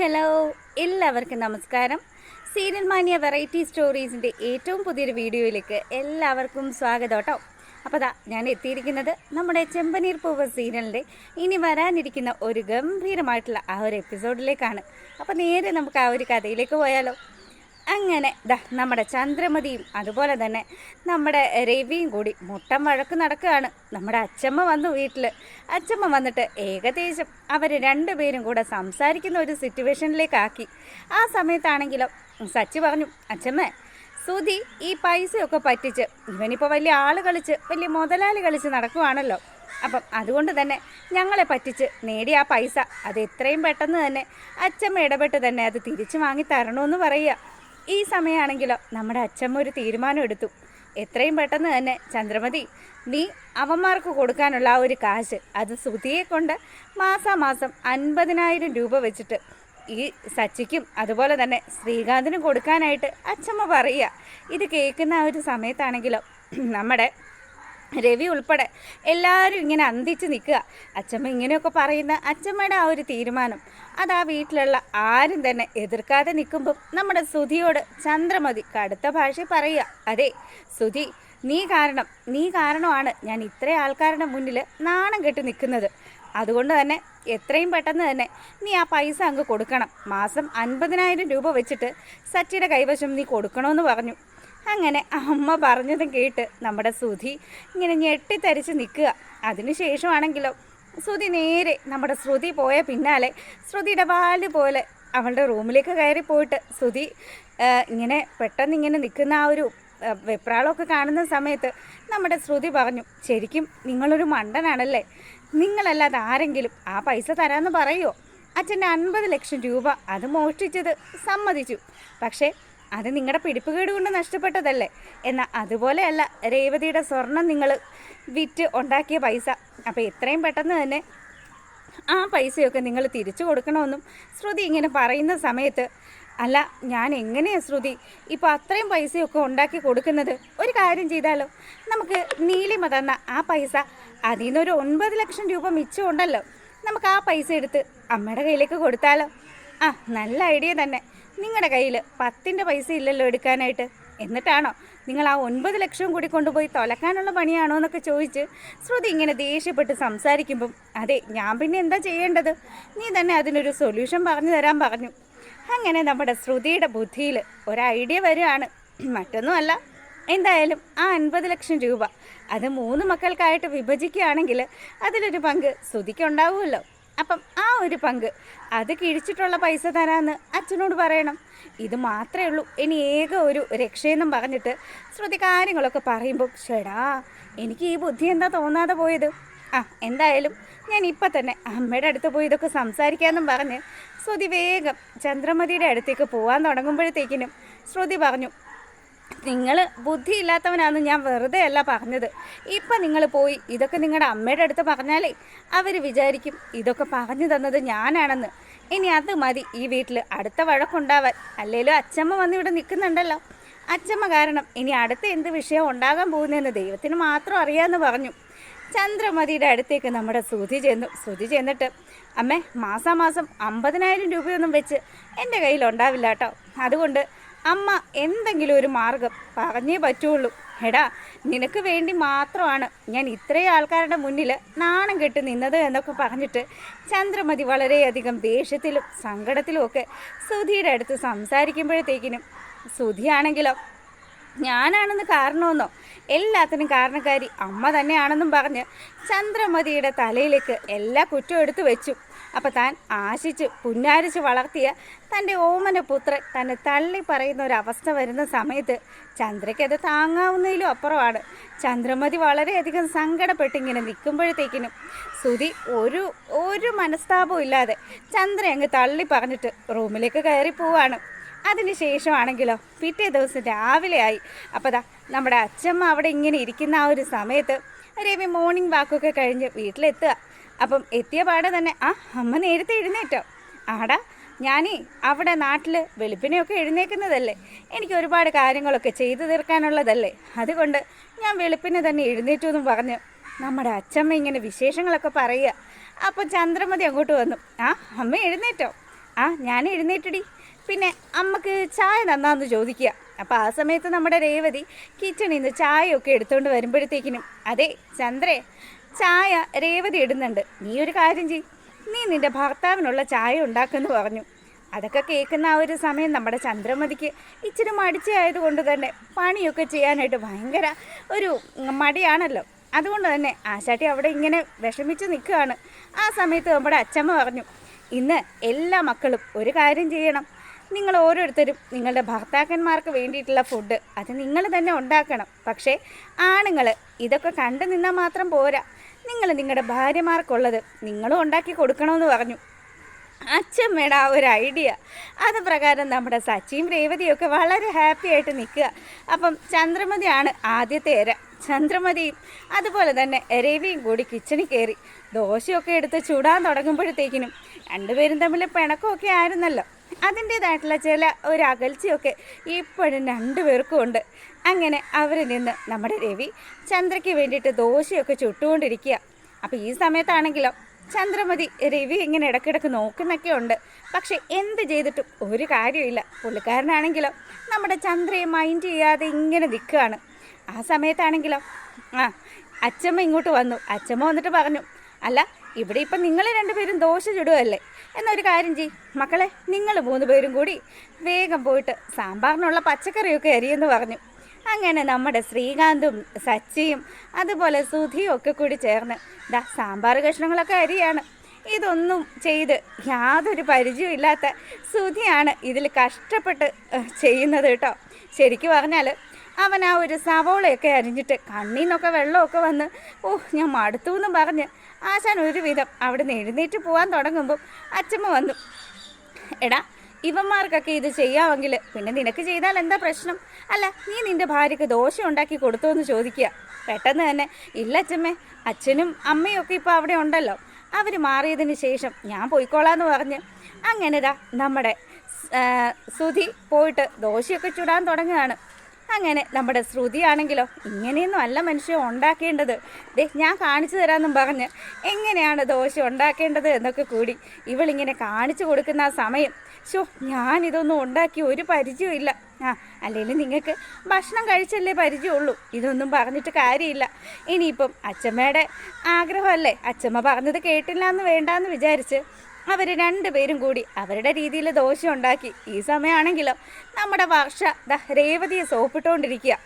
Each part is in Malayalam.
ഹലോ എല്ലാവർക്കും നമസ്കാരം. സീരിയൽ മാനിയ വെറൈറ്റി സ്റ്റോറീസിന്റെ ഏറ്റവും പുതിയൊരു വീഡിയോയിലേക്ക് എല്ലാവർക്കും സ്വാഗതം കേട്ടോ അപ്പോൾ അതാ ഞാൻ എത്തിയിരിക്കുന്നത് നമ്മുടെ ചെമ്പനീർ പൂവ് സീരിയലിന്റെ ഇനി വരാനിരിക്കുന്ന ഒരു ഗംഭീരമായിട്ടുള്ള ആ ഒരു എപ്പിസോഡിലേക്കാണ്. അപ്പോൾ നേരെ നമുക്ക് ആ ഒരു കഥയിലേക്ക് പോയാലോ. അങ്ങനെ ദാ നമ്മുടെ ചന്ദ്രമതിയും അതുപോലെ തന്നെ നമ്മുടെ രവിയും കൂടി മുട്ടം വഴക്ക് നടക്കുകയാണ്. നമ്മുടെ അച്ചമ്മ വന്നു വീട്ടിൽ അച്ചമ്മ വന്നിട്ട് ഏകദേശം അവർ രണ്ടുപേരും കൂടെ സംസാരിക്കുന്ന ഒരു സിറ്റുവേഷനിലേക്കാക്കി. ആ സമയത്താണെങ്കിലും സച്ചി പറഞ്ഞു അച്ചമ്മ സുധി ഈ പൈസയൊക്കെ പറ്റിച്ച് ഇവനിപ്പോൾ വലിയ ആൾ കളിച്ച് വലിയ മുതലാളി കളിച്ച് നടക്കുവാണല്ലോ. അപ്പം അതുകൊണ്ട് തന്നെ ഞങ്ങളെ പറ്റിച്ച് നേടിയ ആ പൈസ അത് എത്രയും പെട്ടെന്ന് തന്നെ അച്ചമ്മ ഇടപെട്ട് തന്നെ അത് തിരിച്ചു വാങ്ങി തരണമെന്ന് പറയുക. ഈ സമയമാണെങ്കിലോ നമ്മുടെ അച്ഛമ്മ ഒരു തീരുമാനം എടുത്തു. എത്രയും പെട്ടെന്ന് തന്നെ ചന്ദ്രമതി നീ അവന്മാർക്ക് കൊടുക്കാനുള്ള ആ ഒരു കാശ് അത് സുധിയെ കൊണ്ട് മാസാമാസം അൻപതിനായിരം രൂപ വെച്ചിട്ട് ഈ സച്ചിക്കും അതുപോലെ തന്നെ ശ്രീകാന്തിനും കൊടുക്കാനായിട്ട് അച്ഛമ്മ പറയുക. ഇത് കേൾക്കുന്ന ആ ഒരു സമയത്താണെങ്കിലോ നമ്മുടെ രവി ഉൾപ്പെടെ എല്ലാവരും ഇങ്ങനെ അന്തിച്ച് നിൽക്കുക. അച്ചമ്മ ഇങ്ങനെയൊക്കെ പറയുന്ന അച്ചമ്മയുടെ ആ ഒരു തീരുമാനം. അത് ആ വീട്ടിലുള്ള ആരും തന്നെ എതിർക്കാതെ നിൽക്കുമ്പം നമ്മുടെ സുധിയോട് ചന്ദ്രമതി കടുത്ത ഭാഷ പറയുക. അതെ സുധി നീ കാരണം നീ കാരണമാണ് ഞാൻ ഇത്ര ആൾക്കാരുടെ മുന്നിൽ നാണം കെട്ടി നിൽക്കുന്നത്. അതുകൊണ്ട് തന്നെ എത്രയും പെട്ടെന്ന് തന്നെ നീ ആ പൈസ അങ്ങ് കൊടുക്കണം. മാസം അൻപതിനായിരം രൂപ വെച്ചിട്ട് സച്ചിയുടെ കൈവശം നീ കൊടുക്കണമെന്ന് പറഞ്ഞു. അങ്ങനെ അമ്മ പറഞ്ഞതും കേട്ട് നമ്മുടെ സുധി ഇങ്ങനെ ഞെട്ടിത്തരിച്ച് നിൽക്കുക. അതിനുശേഷമാണെങ്കിലോ ശ്രുതി നേരെ നമ്മുടെ ശ്രുതി പോയ പിന്നാലെ ശ്രുതിയുടെ വാൽ പോലെ അവളുടെ റൂമിലേക്ക് കയറി പോയിട്ട് ശ്രുതി ഇങ്ങനെ പെട്ടെന്ന് ഇങ്ങനെ നിൽക്കുന്ന ആ ഒരു വെപ്രാളമൊക്കെ കാണുന്ന സമയത്ത് നമ്മുടെ ശ്രുതി പറഞ്ഞു ശരിക്കും നിങ്ങളൊരു മണ്ടനാണല്ലേ? നിങ്ങളല്ലാതെ ആരെങ്കിലും ആ പൈസ തരാമെന്ന് പറയുമോ അച്ഛന്റെ അൻപത് ലക്ഷം രൂപ അത് മോഷ്ടിച്ചത് സമ്മതിച്ചു. പക്ഷേ അത് നിങ്ങളുടെ പിടിപ്പുകേട് കൊണ്ട് നഷ്ടപ്പെട്ടതല്ലേ? എന്നാൽ അതുപോലെയല്ല രേവതിയുടെ സ്വർണം നിങ്ങൾ വിറ്റ് ഉണ്ടാക്കിയ പൈസ. അപ്പോൾ എത്രയും പെട്ടെന്ന് തന്നെ ആ പൈസയൊക്കെ നിങ്ങൾ തിരിച്ചു കൊടുക്കണമെന്നും ശ്രുതി ഇങ്ങനെ പറയുന്ന സമയത്ത് അല്ല ഞാൻ എങ്ങനെയാണ് ശ്രുതി ഇപ്പോൾ അത്രയും പൈസയൊക്കെ ഉണ്ടാക്കി കൊടുക്കുന്നത്? ഒരു കാര്യം ചെയ്താലോ? നമുക്ക് നീലിമ തന്ന ആ പൈസ അതിൽ നിന്നൊരു ഒൻപത് ലക്ഷം രൂപ മിച്ചമുണ്ടല്ലോ. നമുക്ക് ആ പൈസ എടുത്ത് അമ്മയുടെ കയ്യിലേക്ക് കൊടുത്താലോ? ആ നല്ല ഐഡിയ തന്നെ. നിങ്ങളുടെ കയ്യിൽ പത്തിന്റെ പൈസ ഇല്ലല്ലോ എടുക്കാനായിട്ട്. എന്നിട്ടാണോ നിങ്ങൾ ആ ഒൻപത് ലക്ഷവും കൂടി കൊണ്ടുപോയി തൊലക്കാനുള്ള പണിയാണോ എന്നൊക്കെ ചോദിച്ച് ശ്രുതി ഇങ്ങനെ ദേഷ്യപ്പെട്ട് സംസാരിക്കുമ്പം അതെ ഞാൻ പിന്നെ എന്താ ചെയ്യേണ്ടത്? നീ തന്നെ അതിനൊരു സൊല്യൂഷൻ പറഞ്ഞു തരാൻ പറഞ്ഞു. അങ്ങനെ നമ്മുടെ ശ്രുതിയുടെ ബുദ്ധിയിൽ ഒരു ഐഡിയ വരികയാണ്. മറ്റൊന്നുമല്ല എന്തായാലും ആ അൻപത് ലക്ഷം രൂപ അത് മൂന്ന് മക്കൾക്കായിട്ട് വിഭജിക്കുകയാണെങ്കിൽ അതിലൊരു പങ്ക് ശ്രുതിക്കുണ്ടാവുമല്ലോ അപ്പം ആ ഒരു പങ്ക്. അത് കിഴിച്ചിട്ടുള്ള പൈസ തരാമെന്ന് അച്ഛനോട് പറയണം. ഇത് മാത്രമേ ഉള്ളൂ. ഇനി ഏക ഒരു രക്ഷയെന്നും പറഞ്ഞിട്ട് ശ്രുതി കാര്യങ്ങളൊക്കെ പറയുമ്പോൾ ചേടാ എനിക്ക് ഈ ബുദ്ധി എന്താ തോന്നാതെ പോയത്? ആ എന്തായാലും ഞാൻ ഇപ്പം തന്നെ അമ്മയുടെ അടുത്ത് പോയി ഇതൊക്കെ സംസാരിക്കാമെന്നും പറഞ്ഞ് ശ്രുതി വേഗം ചന്ദ്രമതിയുടെ അടുത്തേക്ക് പോകാൻ തുടങ്ങുമ്പോഴത്തേക്കിനും ശ്രുതി പറഞ്ഞു നിങ്ങൾ ബുദ്ധിയില്ലാത്തവനാണെന്ന് ഞാൻ വെറുതെ അല്ല പറഞ്ഞത്. ഇപ്പം നിങ്ങൾ പോയി ഇതൊക്കെ നിങ്ങളുടെ അമ്മയുടെ അടുത്ത് പറഞ്ഞാലേ അവർ വിചാരിക്കും ഇതൊക്കെ പറഞ്ഞു തന്നത് ഞാനാണെന്ന്. ഇനി അത് മതി ഈ വീട്ടിൽ അടുത്ത വഴക്കുണ്ടാവാൻ. അല്ലേലും അച്ചമ്മ വന്ന് ഇവിടെ നിൽക്കുന്നുണ്ടല്ലോ അച്ചമ്മ കാരണം ഇനി അടുത്ത എന്ത് വിഷയം ഉണ്ടാകാൻ പോകുന്നതെന്ന് ദൈവത്തിന് മാത്രം അറിയാമെന്ന് പറഞ്ഞു. ചന്ദ്രമതിയുടെ അടുത്തേക്ക് നമ്മുടെ ശ്രുതി ചെന്നു. ശ്രുതി ചെന്നിട്ട് അമ്മേ മാസാമാസം അമ്പതിനായിരം രൂപയൊന്നും വെച്ച് എന്റെ കയ്യിൽ ഉണ്ടാവില്ല കേട്ടോ അതുകൊണ്ട് അമ്മ എന്തെങ്കിലും ഒരു മാർഗം പറഞ്ഞേ പറ്റുള്ളൂ. എടാ നിനക്ക് വേണ്ടി മാത്രമാണ് ഞാൻ ഇത്രയും ആൾക്കാരുടെ മുന്നിൽ നാണം കെട്ട് നിന്നത് എന്നൊക്കെ പറഞ്ഞിട്ട് ചന്ദ്രമതി വളരെയധികം ദേഷ്യത്തിലും സങ്കടത്തിലും ഒക്കെ സുധിയുടെ അടുത്ത് സംസാരിക്കുമ്പോഴത്തേക്കിനും സുധിയാണെങ്കിലോ ഞാനാണെന്ന് കാരണമെന്നോ എല്ലാത്തിനും കാരണക്കാരി അമ്മ തന്നെയാണെന്നും പറഞ്ഞ് ചന്ദ്രമതിയുടെ തലയിലേക്ക് എല്ലാ കുറ്റവും എടുത്തു വെച്ചു. അപ്പം താൻ ആശിച്ച് പുന്നാരിച്ച് വളർത്തിയ തന്റെ ഓമന പുത്രൻ തന്നെ തള്ളി പറയുന്ന ഒരു അവസ്ഥ വരുന്ന സമയത്ത് ചന്ദ്രയ്ക്ക് അത് താങ്ങാവുന്നതിലും അപ്പുറമാണ്. ചന്ദ്രമതി വളരെയധികം സങ്കടപ്പെട്ടിങ്ങനെ നിൽക്കുമ്പോഴത്തേക്കിനും സുതി ഒരു ഒരു മനസ്താപവും ഇല്ലാതെ ചന്ദ്ര അങ്ങ് തള്ളി പറഞ്ഞിട്ട് റൂമിലേക്ക് കയറി പോവാണ്. അതിനുശേഷമാണെങ്കിലോ പിറ്റേ ദിവസം രാവിലെ ആയി. അപ്പോൾ ദാ നമ്മുടെ അച്ഛമ്മ അവിടെ ഇങ്ങനെ ഇരിക്കുന്ന ആ ഒരു സമയത്ത് രവി മോർണിംഗ് വാക്കൊക്കെ കഴിഞ്ഞ് വീട്ടിലെത്തുക. അപ്പം എത്തിയ പാടെ തന്നെ ആ അമ്മ നേരത്തെ എഴുന്നേറ്റോ. ആടാ ഞാനേ അവിടെ നാട്ടിൽ വെളുപ്പിനെയൊക്കെ എഴുന്നേക്കുന്നതല്ലേ? എനിക്ക് ഒരുപാട് കാര്യങ്ങളൊക്കെ ചെയ്തു തീർക്കാനുള്ളതല്ലേ? അതുകൊണ്ട് ഞാൻ വെളുപ്പിനെ തന്നെ എഴുന്നേറ്റു എന്നും പറഞ്ഞു. നമ്മുടെ അച്ഛമ്മ ഇങ്ങനെ വിശേഷങ്ങളൊക്കെ പറയുക. അപ്പോൾ ചന്ദ്രമതി അങ്ങോട്ട് വന്നു. ആ അമ്മ എഴുന്നേറ്റോ? ആ ഞാൻ എഴുന്നേറ്റടി. പിന്നെ അമ്മയ്ക്ക് ചായ നന്നാന്ന് ചോദിക്കുക. അപ്പോൾ ആ സമയത്ത് നമ്മുടെ രേവതി കിച്ചണിൽ നിന്ന് ചായയൊക്കെ എടുത്തുകൊണ്ട് വരുമ്പോഴത്തേക്കിനും അതെ ചന്ദ്രേ ചായ രേവതി ഇടുന്നുണ്ട്. നീ ഒരു കാര്യം ചെയ് നീ നിന്റെ ഭർത്താവിനുള്ള ചായ ഉണ്ടാക്കുമെന്ന് പറഞ്ഞു. അതൊക്കെ കേൾക്കുന്ന ആ ഒരു സമയം നമ്മുടെ ചന്ദ്രമതിക്ക് ഇച്ചിരി മടിച്ചായതുകൊണ്ട് തന്നെ പണിയൊക്കെ ചെയ്യാനായിട്ട് ഭയങ്കര ഒരു മടിയാണല്ലോ. അതുകൊണ്ട് തന്നെ ആശാട്ടി അവിടെ ഇങ്ങനെ വിഷമിച്ച് നിൽക്കുകയാണ്. ആ സമയത്ത് നമ്മുടെ അച്ചമ്മ പറഞ്ഞു ഇന്ന് എല്ലാ മക്കളും ഒരു കാര്യം ചെയ്യണം. നിങ്ങൾ ഓരോരുത്തരും നിങ്ങളുടെ ഭർത്താക്കന്മാർക്ക് വേണ്ടിയിട്ടുള്ള ഫുഡ് അത് നിങ്ങൾ തന്നെ ഉണ്ടാക്കണം. പക്ഷേ ആണുങ്ങൾ ഇതൊക്കെ കണ്ടു നിന്നാൽ മാത്രം പോരാ. നിങ്ങൾ നിങ്ങളുടെ ഭാര്യമാർക്കുള്ളത് നിങ്ങളും ഉണ്ടാക്കി കൊടുക്കണമെന്ന് പറഞ്ഞു. അച്ഛമ്മയുടെ ആ ഒരു ഐഡിയ അത് പ്രകാരം നമ്മുടെ സച്ചിയും രേവതിയും ഒക്കെ വളരെ ഹാപ്പി ആയിട്ട് നിൽക്കുക. അപ്പം ചന്ദ്രമതിയാണ് ആദ്യത്തെ ഇര ചന്ദ്രമതിയും അതുപോലെ തന്നെ രവിയും കൂടി കിച്ചണിൽ കയറി. ദോശയൊക്കെ എടുത്ത് ചൂടാൻ തുടങ്ങുമ്പോഴത്തേക്കിനും രണ്ടുപേരും തമ്മിൽ പിണക്കമൊക്കെ ആയിരുന്നല്ലോ. അതിന്റേതായിട്ടുള്ള ചില ഒരു അകൽച്ചയൊക്കെ ഇപ്പോഴും രണ്ടുപേർക്കും ഉണ്ട്. അങ്ങനെ അവരിൽ നിന്ന് നമ്മുടെ രവി ചന്ദ്രയ്ക്ക് വേണ്ടിയിട്ട് ദോശയൊക്കെ ചുട്ടുകൊണ്ടിരിക്കുക. അപ്പോൾ ഈ സമയത്താണെങ്കിലോ ചന്ദ്രമതി രവി ഇങ്ങനെ ഇടയ്ക്കിടയ്ക്ക് നോക്കുന്നൊക്കെ ഉണ്ട്. പക്ഷെ എന്ത് ചെയ്തിട്ടും ഒരു കാര്യമില്ല. പുള്ളിക്കാരനാണെങ്കിലോ നമ്മുടെ ചന്ദ്രയെ മൈൻഡ് ചെയ്യാതെ ഇങ്ങനെ നിൽക്കുകയാണ്. ആ സമയത്താണെങ്കിലോ ആ അച്ചമ്മ ഇങ്ങോട്ട് വന്നു. അച്ചമ്മ വന്നിട്ട് പറഞ്ഞു അല്ല ഇവിടെ ഇപ്പം നിങ്ങൾ രണ്ടുപേരും ദോശ ചുടുകയല്ലേ? എന്നൊരു കാര്യം ചെയ് മക്കളെ നിങ്ങൾ മൂന്ന് പേരും കൂടി വേഗം പോയിട്ട് സാമ്പാറിനുള്ള പച്ചക്കറിയൊക്കെ അരിയെന്ന് പറഞ്ഞു. അങ്ങനെ നമ്മുടെ ശ്രീകാന്തും സച്ചിയും അതുപോലെ സുധിയും ഒക്കെ കൂടി ചേർന്ന് ദാ സാമ്പാർ കഷ്ണങ്ങളൊക്കെ അരിയാണ്. ഇതൊന്നും ചെയ്ത് യാതൊരു പരിചയവും ഇല്ലാത്ത സുധിയാണ് ഇതിൽ കഷ്ടപ്പെട്ട് ചെയ്യുന്നത് കേട്ടോ. ശരിക്കും പറഞ്ഞാൽ അവൻ ആ ഒരു സവോളയൊക്കെ അരിഞ്ഞിട്ട് കണ്ണിൽ നിന്നൊക്കെ വെള്ളമൊക്കെ വന്ന് ഓ ഞാൻ മടുത്തു എന്നും പറഞ്ഞ് ആശാൻ ഒരുവിധം അവിടെ നിന്ന് എഴുന്നേറ്റ് പോകാൻ തുടങ്ങുമ്പോൾ അച്ഛമ്മ വന്നു. എടാ ഇവന്മാർക്കൊക്കെ ഇത് ചെയ്യാമെങ്കിൽ പിന്നെ നിനക്ക് ചെയ്താൽ എന്താ പ്രശ്നം? അല്ല നീ നിന്റെ ഭാര്യയ്ക്ക് ദോശ ഉണ്ടാക്കി കൊടുത്തോ എന്ന് ചോദിക്കുക പെട്ടെന്ന് തന്നെ ഇല്ല അച്ഛമ്മേ അച്ഛനും അമ്മയും ഒക്കെ ഇപ്പോൾ അവിടെ ഉണ്ടല്ലോ. അവർ മാറിയതിന് ശേഷം ഞാൻ പോയിക്കോളാന്ന് പറഞ്ഞ് അങ്ങനെ ദാ നമ്മുടെ സുധി പോയിട്ട് ദോശയൊക്കെ ചുടാൻ തുടങ്ങുകയാണ്. അങ്ങനെ നമ്മുടെ ശ്രുതിയാണെങ്കിലോ ഇങ്ങനെയൊന്നും അല്ല മനുഷ്യ ഉണ്ടാക്കേണ്ടത്. ദേ ഞാൻ കാണിച്ചു തരാമെന്നും പറഞ്ഞ് എങ്ങനെയാണ് ദോശ ഉണ്ടാക്കേണ്ടത് എന്നൊക്കെ കൂടി ഇവളിങ്ങനെ കാണിച്ചു കൊടുക്കുന്ന ആ സമയം. ഷോ ഞാനിതൊന്നും ഉണ്ടാക്കി ഒരു പരിചയവും ഇല്ല. ആ അല്ലെങ്കിൽ നിങ്ങൾക്ക് ഭക്ഷണം കഴിച്ചല്ലേ പരിചയമുള്ളൂ. ഇതൊന്നും പറഞ്ഞിട്ട് കാര്യമില്ല. ഇനിയിപ്പം അച്ചമ്മയുടെ ആഗ്രഹമല്ലേ? അച്ചമ്മ പറഞ്ഞത് കേട്ടില്ല എന്ന് വേണ്ടാന്ന് വിചാരിച്ച് അവർ രണ്ടുപേരും കൂടി അവരുടെ രീതിയിൽ ദോശ ഉണ്ടാക്കി. ഈ സമയമാണെങ്കിലോ നമ്മുടെ വർഷ ദ രേവതിയെ സോപ്പിട്ടുകൊണ്ടിരിക്കുക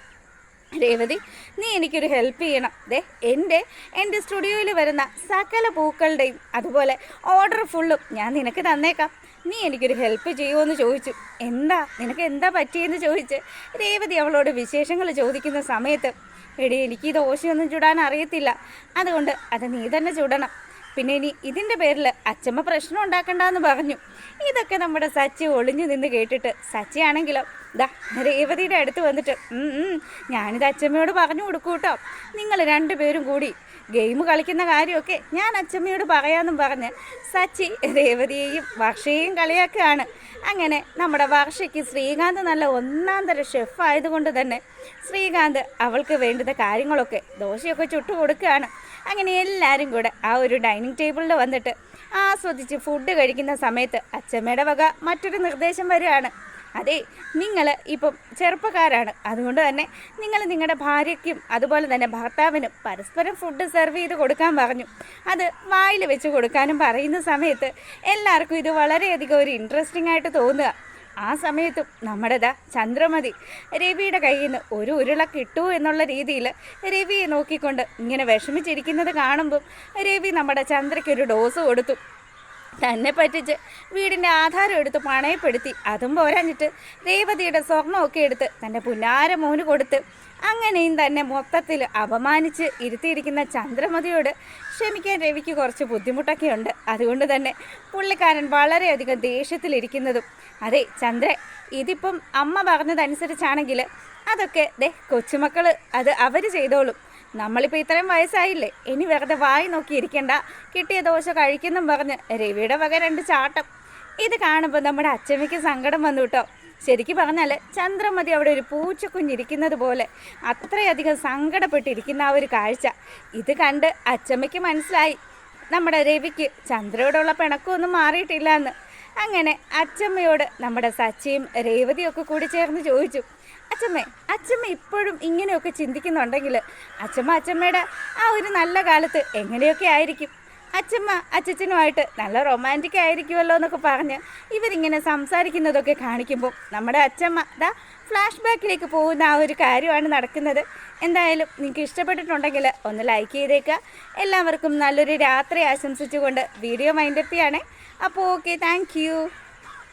രേവതി നീ എനിക്കൊരു ഹെൽപ്പ് ചെയ്യണം. ദേ എന്റെ എന്റെ സ്റ്റുഡിയോയിൽ വരുന്ന സകല പൂക്കളുടെയും അതുപോലെ ഓർഡർ ഫുള്ളും ഞാൻ നിനക്ക് തന്നേക്കാം. നീ എനിക്കൊരു ഹെൽപ്പ് ചെയ്യുമോ എന്ന് ചോദിച്ചു. എന്താ നിനക്ക് എന്താ പറ്റിയെന്ന് ചോദിച്ച് രേവതി അവളോട് വിശേഷങ്ങൾ ചോദിക്കുന്ന സമയത്ത് എടി എനിക്ക് ഈ ദോശയൊന്നും ചുടാൻ അറിയത്തില്ല. അതുകൊണ്ട് അത് നീ തന്നെ ചുടണം. പിന്നെ ഇനി ഇതിന്റെ പേരിൽ അച്ചമ്മ പ്രശ്നം ഉണ്ടാക്കണ്ടെന്ന് പറഞ്ഞു. ഇതൊക്കെ നമ്മുടെ സച്ചി ഒളിഞ്ഞു നിന്ന് കേട്ടിട്ട് സച്ചി ആണെങ്കിലോ ദാ രേവതിയുടെ അടുത്ത് വന്നിട്ട് "ഉം, ഉം, ഞാനിത് അച്ചമ്മയോട് പറഞ്ഞു കൊടുക്കൂ കേട്ടോ നിങ്ങൾ രണ്ടുപേരും കൂടി ഗെയിം കളിക്കുന്ന കാര്യമൊക്കെ ഞാൻ അച്ചമ്മയോട് പറയാമെന്നും പറഞ്ഞ് സച്ചി രേവതിയെയും വർഷയെയും കളിയാക്കുകയാണ്. അങ്ങനെ നമ്മുടെ വർഷയ്ക്ക് ശ്രീകാന്ത് നല്ല ഒന്നാം തരം ഷെഫ് ആയതുകൊണ്ട് തന്നെ ശ്രീകാന്ത് അവൾക്ക് വേണ്ടുന്ന കാര്യങ്ങളൊക്കെ ദോശയൊക്കെ ചുട്ടു കൊടുക്കുകയാണ്. അങ്ങനെ എല്ലാവരും കൂടെ ആ ഒരു ഡൈനിങ് ടേബിളിൽ വന്നിട്ട് ആസ്വദിച്ച് ഫുഡ് കഴിക്കുന്ന സമയത്ത് അച്ചമ്മയുടെ വക മറ്റൊരു നിർദ്ദേശം വരികയാണ്. അതെ നിങ്ങൾ ഇപ്പം ചെറുപ്പക്കാരാണ്. അതുകൊണ്ട് തന്നെ നിങ്ങൾ നിങ്ങളുടെ ഭാര്യയ്ക്കും അതുപോലെ തന്നെ ഭർത്താവിനും പരസ്പരം ഫുഡ് സെർവ് ചെയ്ത് കൊടുക്കാൻ പറഞ്ഞു. അത് വായിൽ വെച്ച് കൊടുക്കാനും പറയുന്ന സമയത്ത് എല്ലാവർക്കും ഇത് വളരെയധികം ഒരു ഇൻട്രസ്റ്റിംഗ് ആയിട്ട് തോന്നുക. ആ സമയത്തും നമ്മുടേതാ ചന്ദ്രമതി രവിയുടെ കയ്യിൽ നിന്ന് ഒരു ഉരുള കിട്ടൂ എന്നുള്ള രീതിയിൽ രവിയെ നോക്കിക്കൊണ്ട് ഇങ്ങനെ വിഷമിച്ചിരിക്കുന്നത് കാണുമ്പം രവി നമ്മുടെ ചന്ദ്രയ്ക്ക് ഒരു ഡോസ് കൊടുത്തു. തന്നെ പറ്റിച്ച് വീടിന്റെ ആധാരം എടുത്ത് പണയപ്പെടുത്തി. അതും പോരാഞ്ഞിട്ട് രേവതിയുടെ സ്വർണമൊക്കെ എടുത്ത് തന്റെ പുന്നാര മോന് കൊടുത്ത് അങ്ങനെയും തന്നെ മൊത്തത്തിൽ അപമാനിച്ച് ഇരുത്തിയിരിക്കുന്ന ചന്ദ്രമതിയോട് ക്ഷമിക്കാൻ രവിക്ക് കുറച്ച് ബുദ്ധിമുട്ടൊക്കെ ഉണ്ട്. അതുകൊണ്ട് തന്നെ പുള്ളിക്കാരൻ വളരെയധികം ദേഷ്യത്തിലിരിക്കുന്നതും. അതെ ചന്ദ്രൻ ഇതിപ്പം അമ്മ പറഞ്ഞതനുസരിച്ചാണെങ്കിൽ അതൊക്കെ ദേ കൊച്ചുമക്കൾ അത് അവർ ചെയ്തോളും. നമ്മളിപ്പോൾ ഇത്രയും വയസ്സായില്ലേ? ഇനി വെറുതെ വായി നോക്കി ഇരിക്കണ്ട കിട്ടിയ ദോശ കഴിക്കുന്നും പറഞ്ഞ് രവിയുടെ വക രണ്ട് ചാട്ടം. ഇത് കാണുമ്പോൾ നമ്മുടെ അച്ചമ്മയ്ക്ക് സങ്കടം വന്നു കേട്ടോ. ശരിക്കും പറഞ്ഞാൽ ചന്ദ്രമതി അവിടെ ഒരു പൂച്ചക്കുഞ്ഞിരിക്കുന്നത് പോലെ അത്രയധികം സങ്കടപ്പെട്ടിരിക്കുന്ന ആ ഒരു കാഴ്ച. ഇത് കണ്ട് അച്ചമ്മയ്ക്ക് മനസ്സിലായി. നമ്മുടെ രവിക്ക് ചന്ദ്രയോടുള്ള പിണക്കമൊന്നും മാറിയിട്ടില്ല എന്ന് അങ്ങനെ അച്ചമ്മയോട് നമ്മുടെ സച്ചിയും രേവതിയൊക്കെ കൂടി ചേർന്ന് ചോദിച്ചു. അച്ചമ്മേ അച്ഛമ്മ ഇപ്പോഴും ഇങ്ങനെയൊക്കെ ചിന്തിക്കുന്നുണ്ടെങ്കിൽ അച്ഛമ്മ അച്ഛമ്മയുടെ ആ ഒരു നല്ല കാലത്ത് എങ്ങനെയൊക്കെ ആയിരിക്കും? അച്ഛമ്മ അച്ഛച്ചനുമായിട്ട് നല്ല റൊമാന്റിക് ആയിരിക്കുമല്ലോ എന്നൊക്കെ പറഞ്ഞ് ഇവരിങ്ങനെ സംസാരിക്കുന്നതൊക്കെ കാണിക്കുമ്പോൾ നമ്മുടെ അച്ഛമ്മ ദാ ഫ്ലാഷ് ബാക്കിലേക്ക് പോകുന്ന ആ ഒരു കാര്യമാണ് നടക്കുന്നത്. എന്തായാലും നിങ്ങൾക്ക് ഇഷ്ടപ്പെട്ടിട്ടുണ്ടെങ്കിൽ ഒന്ന് ലൈക്ക് ചെയ്തേക്കുക എല്ലാവർക്കും നല്ലൊരു രാത്രി ആശംസിച്ചുകൊണ്ട് വീഡിയോ മൈൻഡപ്പ് അപ്പോൾ ഓക്കെ താങ്ക്